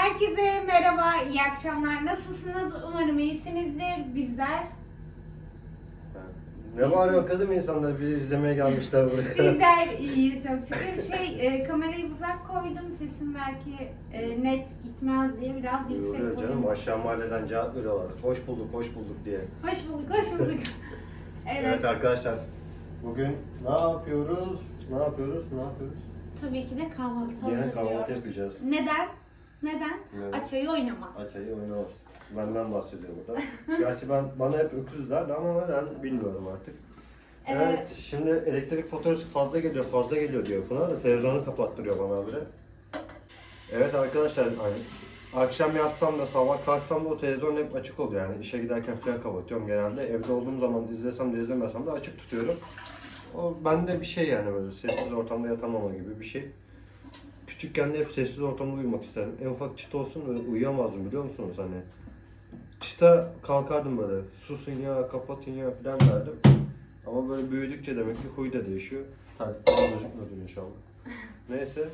Herkese merhaba, iyi akşamlar. Nasılsınız? Umarım iyisinizdir. Bizler Ne bağırıyor kızım insanlar bizi izlemeye gelmişler buraya. bizler iyiyiz çok şükür. Şey, e, kamerayı uzak koydum. Sesim belki e, net gitmez diye biraz yüksek Yoruyor koydum. canım aşağı mahalleden cevap veriyorlar. Hoş bulduk, hoş bulduk diye. Hoş bulduk, hoş bulduk. Evet. evet, arkadaşlar. Bugün ne yapıyoruz? Ne yapıyoruz? Ne yapıyoruz? tabii ki de kahvaltı Yine hazırlıyoruz. kahvaltı yapacağız. Neden? Neden? Evet. Açayı oynamaz. Açayı oynamaz. Benden bahsediyor burada. Gerçi ben bana hep öküz derdi ama ben bilmiyorum artık. Evet. Evet, şimdi elektrik faturası fazla geliyor, fazla geliyor diyor Pınar da televizyonu kapattırıyor bana bile. Evet arkadaşlar, hani akşam yatsam da sabah kalksam da o televizyon hep açık oluyor yani işe giderken falan kapatıyorum genelde. Evde olduğum zaman izlesem de izlemesem de açık tutuyorum. O bende bir şey yani böyle sessiz ortamda yatamama gibi bir şey. Küçükken de hep sessiz ortamda uyumak isterdim. En ufak çıta olsun öyle uyuyamazdım biliyor musunuz hani. Çıta kalkardım böyle susun ya kapatın ya falan derdim. Ama böyle büyüdükçe demek ki huy da değişiyor. Takipten gözükmüyordur inşallah. Neyse.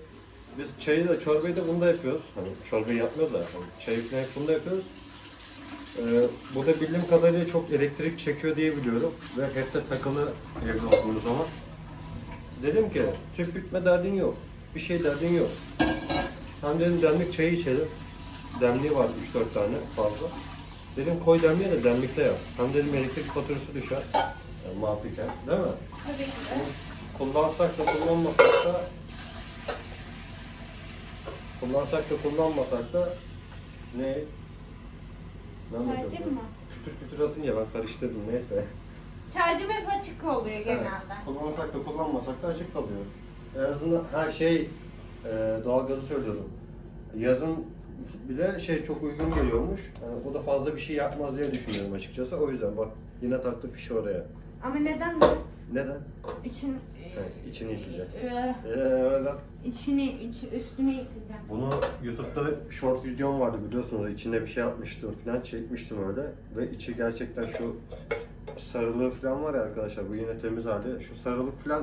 Biz çayı da çorbayı da bunda yapıyoruz. Hani çorbayı yapmıyoruz da hani çayı falan hep bunda yapıyoruz. Ee, bu da bildiğim kadarıyla çok elektrik çekiyor diye biliyorum. Ve hep de takılı evde olduğumuz zaman. Dedim ki tüp bitme derdin yok. Bir şey derdin yok. Hem dedim demlik çayı içelim. Demliği var 3-4 tane fazla. Dedim koy demliğe de demlikte yap. Hem dedim elektrik faturası düşer. Yani mantıken değil mi? Tabii ki de. Kullansak da kullanmasak da kullansak da kullanmasak da ne? Ne mı? Kütür kütür atınca ben karıştırdım neyse. Çaycım hep açık oluyor genelde. Evet, kullansak da kullanmasak da açık kalıyor. En azından her şey e, doğalgazı söylüyordum. Yazın bile şey çok uygun geliyormuş. Yani o da fazla bir şey yapmaz diye düşünüyorum açıkçası. O yüzden bak yine taktı fişi oraya. Ama neden? Neden? için Evet, içini yıkayacak. e, Ee, öyle. içini üç- üstüne yıkayacağım. Bunu YouTube'da short videom vardı biliyorsunuz. İçine bir şey yapmıştım falan çekmiştim öyle. Ve içi gerçekten şu sarılığı falan var ya arkadaşlar bu yine temiz hali. Şu sarılık falan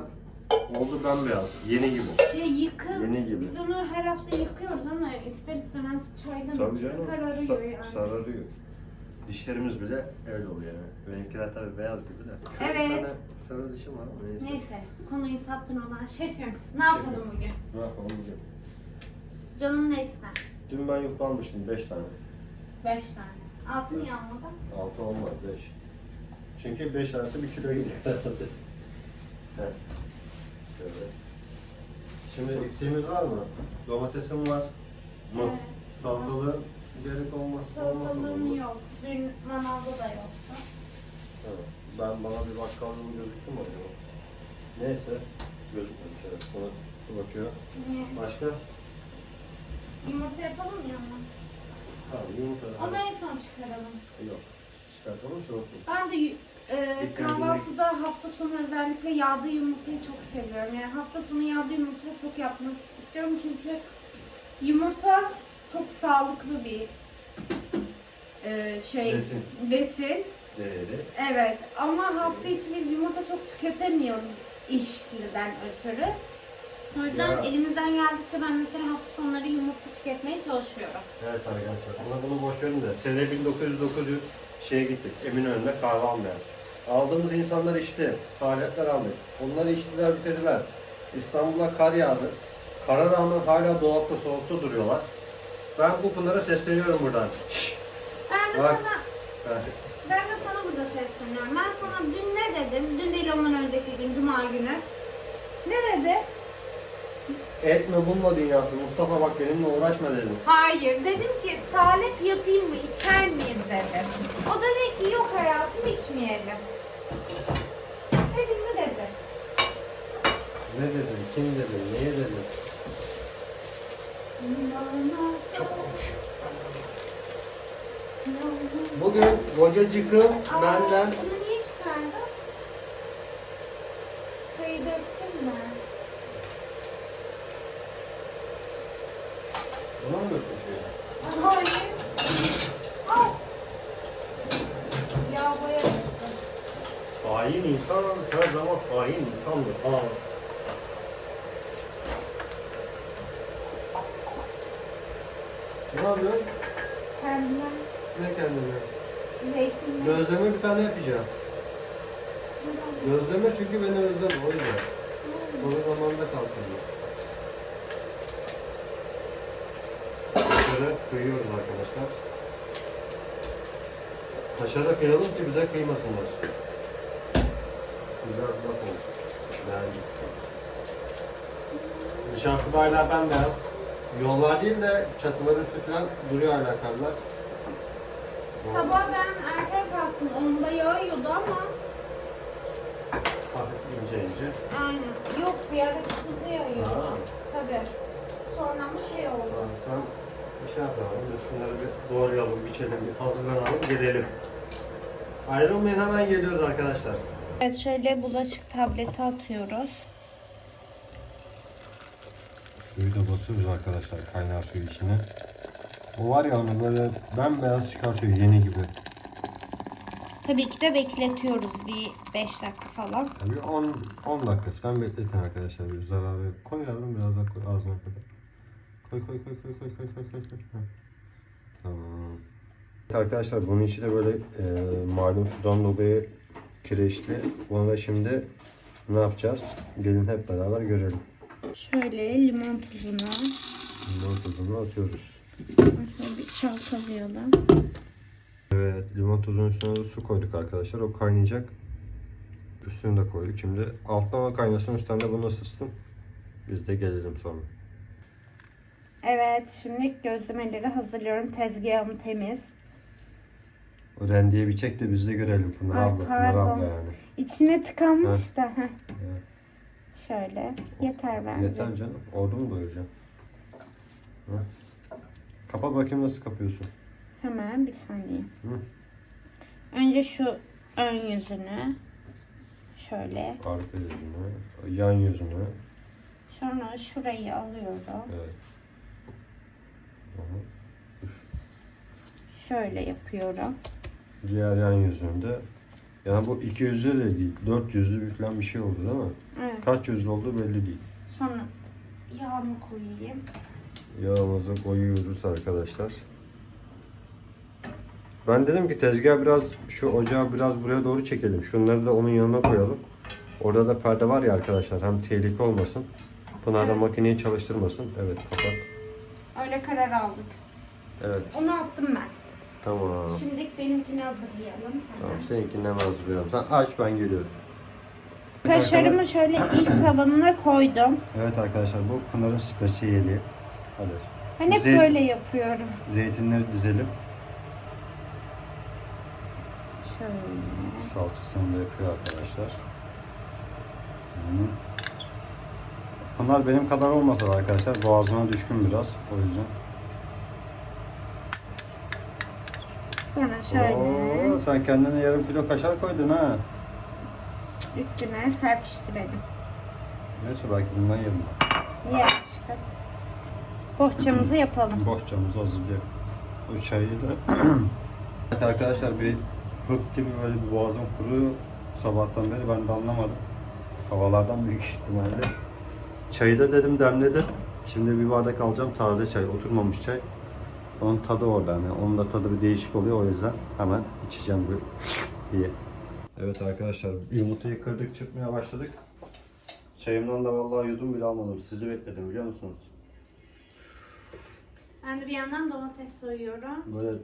oldu bembeyaz. Yeni gibi. Ya yıkıl. Yeni gibi. Biz onu her hafta yıkıyoruz ama ister istemez çaydan Tabii canım. kararıyor sa- yani. Sararıyor. Dişlerimiz bile öyle oluyor yani. Benimkiler tabii beyaz gibi de. Şöyle Evet. Bir tane sarı dişim var ama neyse. Neyse konuyu saptın olan şefim. Ne yapalım bugün? Ne yapalım bugün? Canın ne ister? Dün ben yuklanmıştım 5 tane. Beş tane. Altı niye almadın? 6 olmaz 5. Çünkü 5 arası 1 kilo gidiyor. evet. Şöyle. Şimdi eksiğimiz var mı? Domatesim var. Mı? Evet. Salatalı gerek olmaz. Salatalığım yok. Dün manavda da yoktu. Evet. Ben bana bir bakkallığım gözüktü mü acaba? Neyse. Gözükmemiş evet. Su bakıyor. Niye? Başka? Yumurta yapalım mı yanına? Tamam yumurta. Onu en son çıkaralım. Yok. Çıkartalım şu olsun. Ben de e, İlk kahvaltıda hafta sonu özellikle yağlı yumurtayı çok seviyorum. Yani hafta sonu yağlı yumurtayı çok yapmak istiyorum çünkü yumurta çok sağlıklı bir e, şey Besin. besin. Değeri. Evet ama hafta içi biz yumurta çok tüketemiyoruz işliden ötürü. O yüzden Ya. elimizden geldikçe ben mesela hafta sonları yumurta tüketmeye çalışıyorum. Evet arkadaşlar. Ona bunu boş verin de. Sene 1909 şeye gittik. Eminönü'nde kahve almaya. Aldığımız insanlar içti. Salihler aldık. Onları içtiler bitirdiler. İstanbul'a kar yağdı. Kara rağmen hala dolapta soğukta duruyorlar. Ben bu Pınar'a sesleniyorum buradan. Şşş! Ben de Bak. sana Evet. Ben de sana burada sesleniyorum. Ben sana dün ne dedim? Dün değil ondan önceki gün, Cuma günü. Ne dedi? Etme bulma dünyası. Mustafa bak benimle uğraşma dedim. Hayır. Dedim ki salep yapayım mı, içer miyim dedim. O da dedi ki yok hayatım içmeyelim. Dedim mi dedi. Ne dedim? Kim dedim? Neye dedim? Çok konuşuyor. Bugün kocacıkım Aa, benden Bunu niye çıkardın? Çayı döktün mü? Buna mı dökmüş Hayır. Al. Lavaboya döktüm. Hain insan her zaman hain insandır. Ha. Ne yapıyorsun? Kendime Ne kendine? zeytinle. Gözleme bir tane yapacağım. Gözleme çünkü beni özleme o yüzden. Onun zamanında kalsın. Şöyle kıyıyoruz arkadaşlar. Kaşara kıyalım ki bize kıymasınlar. Güzel laf oldu. Dışarısı da hala bembeyaz. Yollar değil de çatıların üstü falan duruyor hala karlar. Sabah ben erken kalktım. Onda yağıyordu ama Hafif ince ince. aynen. Yok bir ara hızlı yağıyordu. Tabii. Sonra bir şey oldu. Tamam, sen bir şey yapalım. Biz şunları bir doğrayalım, biçelim, bir hazırlanalım, gidelim. Ayrılmayın hemen geliyoruz arkadaşlar. Evet şöyle bulaşık tableti atıyoruz. Suyu da basıyoruz arkadaşlar kaynar suyu içine. O var ya onu böyle bembeyaz çıkartıyor yeni gibi. Tabii ki de bekletiyoruz bir 5 dakika falan. Tabii 10 10 dakika falan bekletin arkadaşlar. Bir zararı koy yavrum biraz daha koy ağzına kadar. Koy koy koy koy koy koy koy koy. koy. Tamam. Evet arkadaşlar bunun içi de böyle e, malum sudan dolayı kireçli. Bunu da şimdi ne yapacağız? Gelin hep beraber görelim. Şöyle limon tuzunu Limon tuzunu atıyoruz. şöyle bir çalkalayalım. Evet, limon tuzunun üstüne de su koyduk arkadaşlar. O kaynayacak. Üstünü de koyduk. Şimdi alttan o kaynasın, üstten de bunu ısıtsın. Biz de gelelim sonra. Evet şimdi gözlemeleri hazırlıyorum. Tezgahım temiz. O rendiye bir çek de biz de görelim Pınar Ay, abla. Pınar pardon. abla yani. İçine tıkanmış da. heh. Evet. Şöyle yeter bence. Yeter canım. Orada mı doyuracağım? Hı. Kapa bakayım nasıl kapıyorsun. Hemen bir saniye. Hı. Önce şu ön yüzünü şöyle. Arka yüzünü, yan yüzünü. Sonra şurayı alıyorum. Evet. Aha. Şöyle yapıyorum. Diğer yan yüzünde. Yani bu iki yüzlü de değil. Dört yüzlü bir falan bir şey oldu değil mi? Evet. Kaç yüzlü olduğu belli değil. Sonra yağımı koyayım. Yağımızı koyuyoruz arkadaşlar. Ben dedim ki tezgah biraz şu ocağı biraz buraya doğru çekelim. Şunları da onun yanına koyalım. Orada da perde var ya arkadaşlar. Hem tehlike olmasın. Pınar da Evet. makineyi çalıştırmasın. Evet kapat. Öyle karar aldık. Evet Onu attım ben. Tamam. Şimdi benimkini hazırlayalım. hemen. Tamam seninkinden hazırlıyorum. Sen aç ben geliyorum. Kaşarımı şöyle ilk tabanına koydum. Evet arkadaşlar bu Pınar'ın spesiyeli. Hadi. Ben hep Zeyt- böyle yapıyorum. Zeytinleri dizelim. Şöyle. Salçasını da yapıyor arkadaşlar. Hı. Pınar benim kadar olmasa da arkadaşlar boğazına düşkün biraz. O yüzden. Sonra şöyle Oo, sen kendine yarım kilo kaşar koydun ha. üstüne serpiştirelim. Neyse belki bundan yerim ben. Ye aşkım. Bohçamızı yapalım. Bohçamızı hazırlayalım. Bu çayı da... evet arkadaşlar bir hık gibi böyle bir boğazım kuruyor. Sabahtan beri ben de anlamadım. Havalardan büyük ihtimalle. Çayı da dedim demledim. Şimdi bir bardak alacağım taze çay, oturmamış çay. Onun tadı orada hani. Onun da tadı bir değişik oluyor o yüzden hemen içeceğim bu diye. Evet arkadaşlar yumurtayı kırdık çırpmaya başladık. Çayımdan da vallahi yudum bile almadım. Sizi bekledim biliyor musunuz? Ben de bir yandan domates soyuyorum. Böyle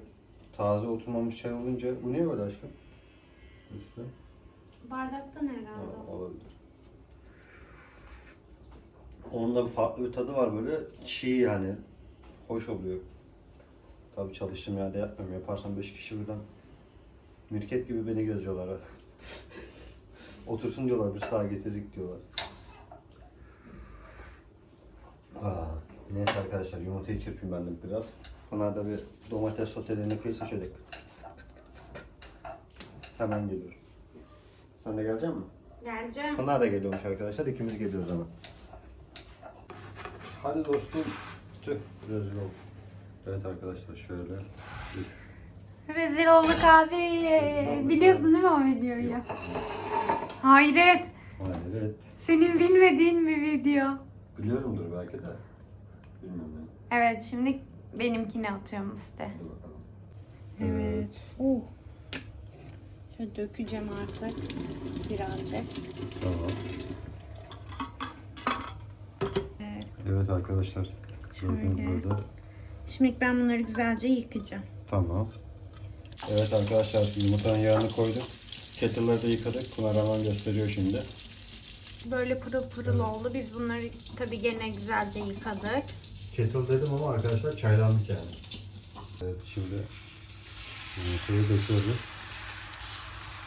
taze oturmamış çay olunca bu niye böyle aşkım? Üstü. Bardaktan Ha, herhalde. olabilir. Onun da bir farklı bir tadı var böyle çiğ yani. Hoş oluyor. Tabii çalıştığım yerde yapmıyorum. Yaparsam 5 kişi birden mirket gibi beni gözüyorlar. ha. Otursun diyorlar bir sağa getirdik diyorlar. Aa, neyse arkadaşlar yumurtayı çırpayım ben de biraz. Pınar da bir domates sotelerini şöyle. Hemen geliyorum. Sen de gelecek misin? Geleceğim. Pınar da geliyormuş arkadaşlar. İkimiz geliyoruz hemen. Hadi dostum. Tüh rezil oldum. Evet arkadaşlar şöyle. Rezil olduk abi. Biliyorsun değil mi o videoyu? Hayret. Evet. Senin bilmediğin bir video. Biliyorumdur belki de. Bilmiyorum ben. Evet şimdi benimkini atıyorum işte. Hadi bakalım. Evet. Oh. Şöyle dökeceğim artık birazcık. Tamam. Evet. Evet arkadaşlar. Şöyle. burada. Şimdi ben bunları güzelce yıkayacağım. Tamam. Evet arkadaşlar yumurtanın yağını koyduk. Kettle'ları da yıkadık. Pınar hemen gösteriyor şimdi. Böyle pırıl pırıl oldu. Biz bunları tabii gene güzelce yıkadık. Kettle dedim ama arkadaşlar çaylanmış yani. Evet şimdi yumurtayı döküyoruz.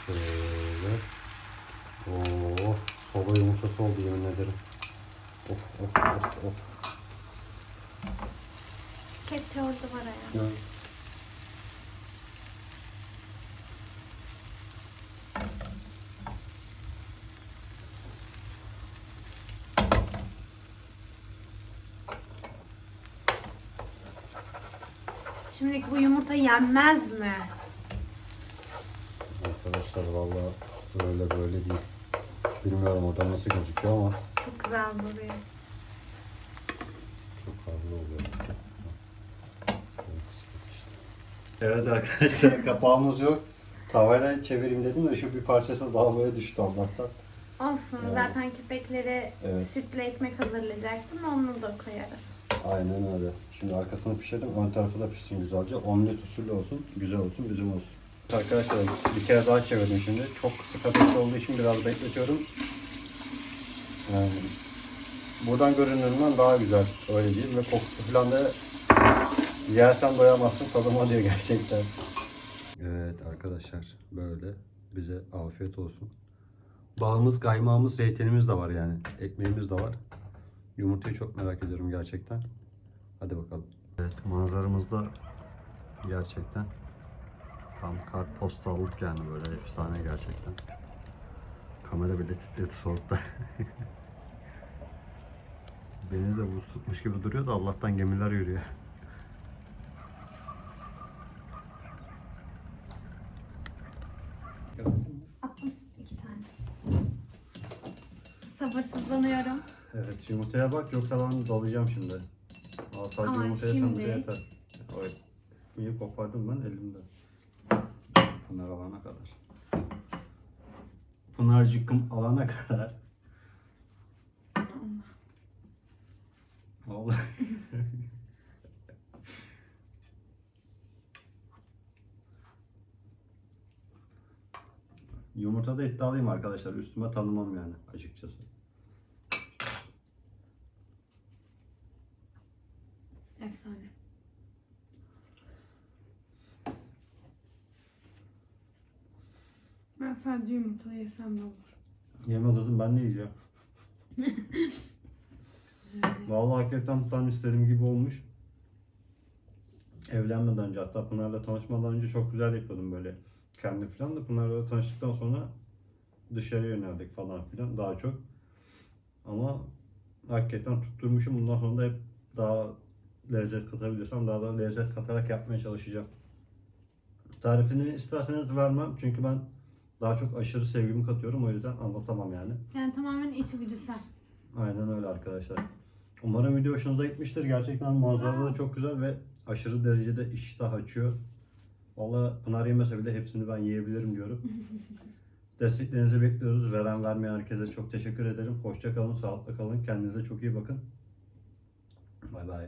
Şöyle. Oo, soba yumurtası oldu yemin ederim. Of of of of. Kepçe orada var ya. Ya. Şimdilik bu yumurta yenmez mi? Arkadaşlar vallahi böyle böyle değil. Bilmiyorum orada nasıl gözüküyor ama Çok güzel duruyor. çok harlı oluyor. Evet arkadaşlar kapağımız yok. Tavayla çevireyim dedim de şu bir parçası lavaboya düştü Allah'tan. Olsun. Yani. Zaten köpeklere Evet. sütle ekmek hazırlayacaktım. Onu da koyarız. Aynen öyle. Şimdi arkasını pişirdim. Ön tarafı da pişsin güzelce. Omlet usulü olsun. Güzel olsun. Bizim olsun. Arkadaşlar bir kere daha çevirdim şimdi. Çok kısık ateşte olduğu için biraz bekletiyorum. Yani buradan görünümden daha güzel. Öyle değil. Ve kokusu falan da yersen doyamazsın. Tadıma diyor gerçekten. Evet arkadaşlar böyle bize afiyet olsun. Bağımız, kaymağımız, zeytinimiz de var yani. Ekmeğimiz de var. Yumurtayı çok merak ediyorum gerçekten. Hadi bakalım. Evet manzaramız da gerçekten tam kartpostallık yani böyle efsane gerçekten. Kamera bile titredi soğukta. Deniz de buz tutmuş gibi duruyor da Allah'tan gemiler yürüyor. İki tane. Sabırsızlanıyorum. Evet yumurtaya bak yoksa ben dalayacağım şimdi. Al sadece Ama yumurtaya şimdi- şimdi... yeter. Oy. İyi kopardım ben elimde. Pınar alana kadar. Pınarcıkım alana kadar. Vallahi. Yumurtada iddialıyım arkadaşlar. Üstüme tanımam yani açıkçası. Efsane. Ben sadece yumurta yesem de olur. Yeme kızım ben ne yiyeceğim? Vallahi hakikaten tam istediğim gibi olmuş. Evlenmeden önce hatta Pınar'la tanışmadan önce çok güzel yapıyordum böyle kendi falan da Pınar'la tanıştıktan sonra dışarıya yöneldik falan filan daha çok. Ama hakikaten tutturmuşum. Bundan sonra da hep daha lezzet katabilirsem daha da lezzet katarak yapmaya çalışacağım. Tarifini isterseniz vermem çünkü ben daha çok aşırı sevgimi katıyorum o yüzden anlatamam yani. Yani tamamen içgüdüsel. Aynen öyle arkadaşlar. Umarım video hoşunuza gitmiştir. Gerçekten manzara da çok güzel ve aşırı derecede iştah açıyor. Valla Pınar yemese bile hepsini ben yiyebilirim diyorum. Desteklerinizi bekliyoruz. Veren vermeyen herkese çok teşekkür ederim. Hoşça kalın, sağlıklı kalın. Kendinize çok iyi bakın. Bay bay.